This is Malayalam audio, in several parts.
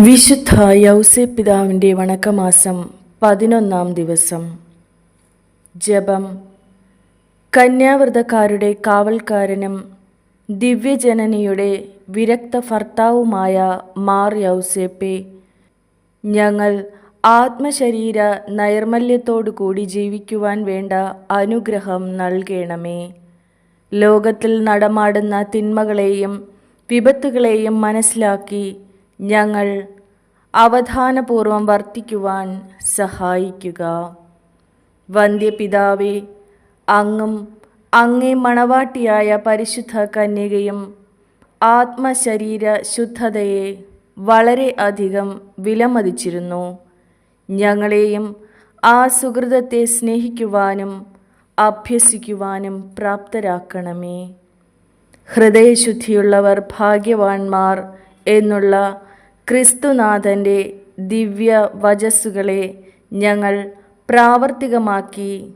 വിശുദ്ധ യൗസെ പിതാവിന്റെ വണക്കമാസം പതിനൊന്നാം ദിവസം. ജപം. കന്യാവ്രതക്കാരുടെ കാവൽക്കാരനും ദിവ്യജനനിയുടെ വിരക്ത ഭർത്താവുമായ മാർ യൗസേപ്പെ ഞങ്ങൾ ആത്മശരീര നൈർമല്യത്തോടു കൂടി ജീവിക്കുവാൻ വേണ്ട അനുഗ്രഹം നൽകണമേ. ലോകത്തിൽ നടമാടുന്ന തിന്മകളെയും വിപത്തുകളെയും മനസ്സിലാക്കി ഞങ്ങൾ അവധാനപൂർവം വർത്തിക്കുവാൻ സഹായിക്കുക. വന്ധ്യപിതാവെ അങ്ങും അങ്ങേ മണവാട്ടിയായ പരിശുദ്ധ കന്യകയും ആത്മശരീര ശുദ്ധതയെ വളരെ അധികം വിലമതിച്ചിരുന്നു. ഞങ്ങളെയും ആ സുഹൃതത്തെ സ്നേഹിക്കുവാനും അഭ്യസിക്കുവാനും പ്രാപ്തരാക്കണമേ. ഹൃദയശുദ്ധിയുള്ളവർ ഭാഗ്യവാന്മാർ എന്നുള്ള ക്രിസ്തുനാഥന്റെ ദിവ്യ വചസ്സുകളെ ഞങ്ങൾ പ്രാവർത്തികമാക്കി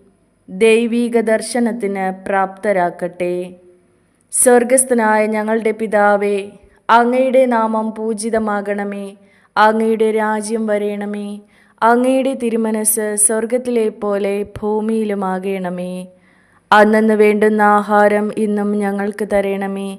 ദൈവീക ദർശനത്തിന് പ്രാപ്തരാക്കട്ടെ. സ്വർഗസ്ഥനായ ഞങ്ങളുടെ പിതാവേ അങ്ങയുടെ നാമം പൂജിതമാകണമേ. അങ്ങയുടെ രാജ്യം വരേണമേ. അങ്ങയുടെ തിരുമനസ് സ്വർഗത്തിലെ പോലെ ഭൂമിയിലുമാകണമേ. അന്നു വേണ്ടുന്ന ആഹാരം ഇന്നും ഞങ്ങൾക്ക് തരണമേ.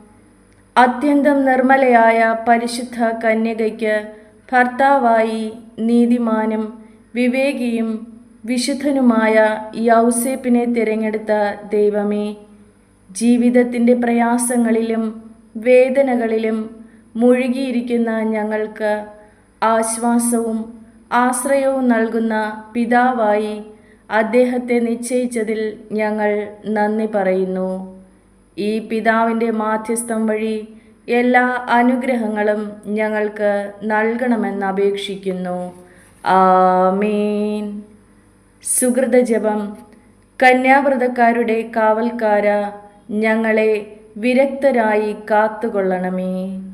അത്യന്തം നിർമ്മലയായ പരിശുദ്ധ കന്യകയ്ക്ക് ഭർത്താവായി നീതിമാനും വിവേകിയും വിശുദ്ധനുമായ യൗസേപ്പിനെ തിരഞ്ഞെടുത്ത ദൈവമേ ജീവിതത്തിന്റെ പ്രയാസങ്ങളിലും വേദനകളിലും മുഴുകിയിരിക്കുന്ന ഞങ്ങൾക്ക് ആശ്വാസവും ആശ്രയവും നൽകുന്ന പിതാവായി അദ്ദേഹത്തെ നിശ്ചയിച്ചതിൽ ഞങ്ങൾ നന്ദി പറയുന്നു. ഈ പിതാവിന്റെ മാധ്യസ്ഥം വഴി എല്ലാ അനുഗ്രഹങ്ങളും ഞങ്ങൾക്ക് നൽകണമെന്ന് അപേക്ഷിക്കുന്നു. ആമീൻ. സുഹൃതജപം കന്യാവ്രതക്കാരുടെ കാവൽക്കാര ഞങ്ങളെ വിരക്തരായി കാത്തുകൊള്ളണമേ.